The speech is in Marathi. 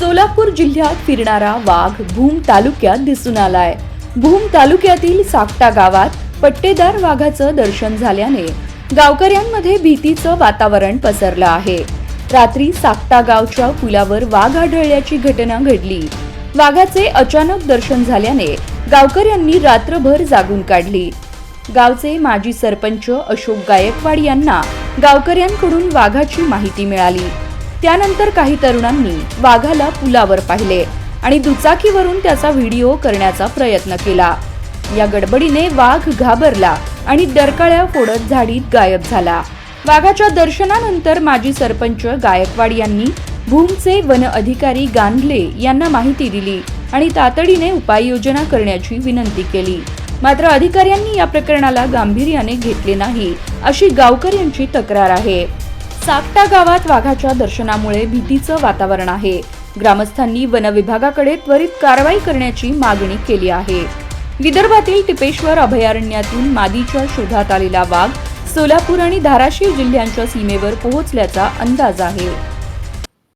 सोलापूर जिल्ह्यात फिरणारा वाघ भूम तालुक्यात दिसून आलाय. भूम तालुक्यातील साकटा गावात पट्टेदार वाघाचं दर्शन झाल्याने गावकऱ्यांमध्ये भीतीचं वातावरण पसरलं आहे. रात्री साकटा गावच्या पुलावर वाघ आढळल्याची घटना घडली. वाघाचे अचानक दर्शन झाल्याने गावकऱ्यांनी रात्रभर जागून काढली. गावचे माजी सरपंच अशोक गायकवाड यांना गावकऱ्यांकडून वाघाची माहिती मिळाली. त्यानंतर काही तरुणांनी वाघाला पुलावर पाहिले आणि दुचाकीवरून त्याचा व्हिडिओ करण्याचा प्रयत्न केला. या गडबडीने वाघ घाबरला आणि डरकाळ्या फोडत झाडीत गायब झाला. वाघाच्या दर्शनानंतर माजी सरपंच गायकवाड यांनी भूमचे वन अधिकारी गांधले यांना माहिती दिली आणि तातडीने उपाययोजना करण्याची विनंती केली. मात्र अधिकाऱ्यांनी या प्रकरणाला गांभीर्याने घेतले नाही अशी गावकऱ्यांची तक्रार आहे. साकटा गावात वाघाच्या दर्शनामुळे भीतीचं वातावरण आहे. ग्रामस्थांनी वन विभागाकडे त्वरित कारवाई करण्याची मागणी केली आहे. विदर्भातील टिपेश्वर अभयारण्यातून मादीच्या शोधात आलेला वाघ सोलापूर आणि धाराशिव जिल्ह्यांच्या सीमेवर पोहोचल्याचा अंदाज आहे.